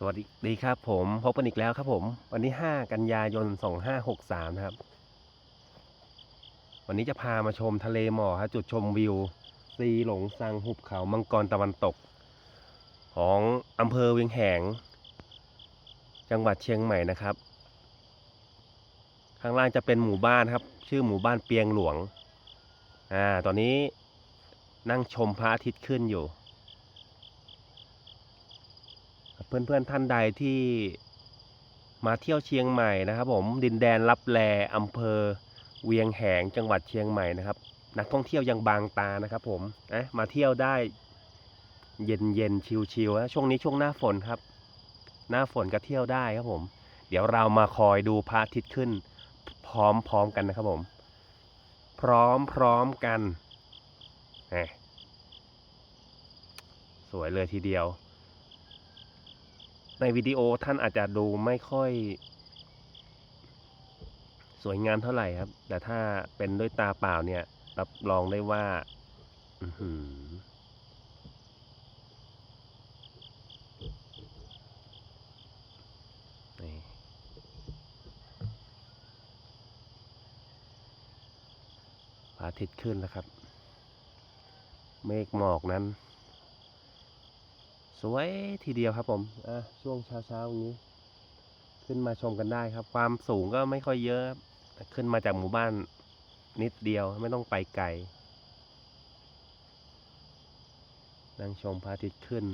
สวัสดีครับผมพบกันอีกแล้วครับผม วันนี้ 5 กันยายน 2563 นะครับ วันนี้จะพามาชมทะเลหมอกครับจุดชมวิว ซีหลงซังหุบเขามังกรตะวันตก ของอำเภอเวียงแหง จังหวัดเชียงใหม่นะครับ ข้างล่างจะเป็นหมู่บ้านครับ ชื่อหมู่บ้านเปียงหลวงอ่าตอนนี้นั่งชมพระอาทิตย์ขึ้นอยู่ เพื่อนๆท่านใดที่มาเที่ยวเชียงใหม่นะครับผมดินแดนลับแลอำเภอ เวียงแหงจังหวัดเชียงใหม่นะครับ นักท่องเที่ยวยังบางตานะครับ ผมนะมาเที่ยวได้เย็นเย็นชิวชิวๆนะช่วงนี้ช่วงหน้าฝนครับ หน้าฝนก็เที่ยวได้ครับผม เดี๋ยวเรามาคอยดูพระอาทิตย์ขึ้น พร้อมๆกันนะครับผม พร้อมๆกันสวยเลยทีเดียว ในวิดีโอท่านอาจจะดูไม่ค่อยสวยงามเท่าไหร่ครับ แต่ถ้าเป็นด้วยตาเปล่าเนี่ย รับรองได้ว่าพระอาทิตย์ขึ้นแล้วครับ เมฆหมอกนั้น สวยทีเดียวครับผมอะช่วงเช้าเช้าๆอย่างนี้ ขึ้นมาชมกันได้ครับ ความสูงก็ไม่ค่อยเยอะ ขึ้นมาจากหมู่บ้านนิดเดียวไม่ต้องไปไกลนั่งชมพระอาทิตย์ขึ้น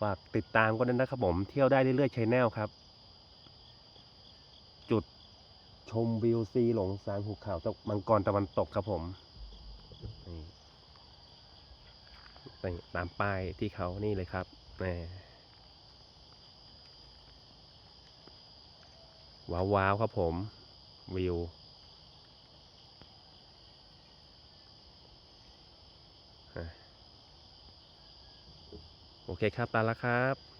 ฝากติดตามก็ด้วยนะครับผม เที่ยวได้เรื่อยๆชแนลครับ จุดชมวิวซีหลงซางหุบเขาตะมังกรตะวันตกครับผมนี่ ตามป้ายที่เขานี่เลยครับแหมว้าวครับผมวิวโอเคครับตาละครับ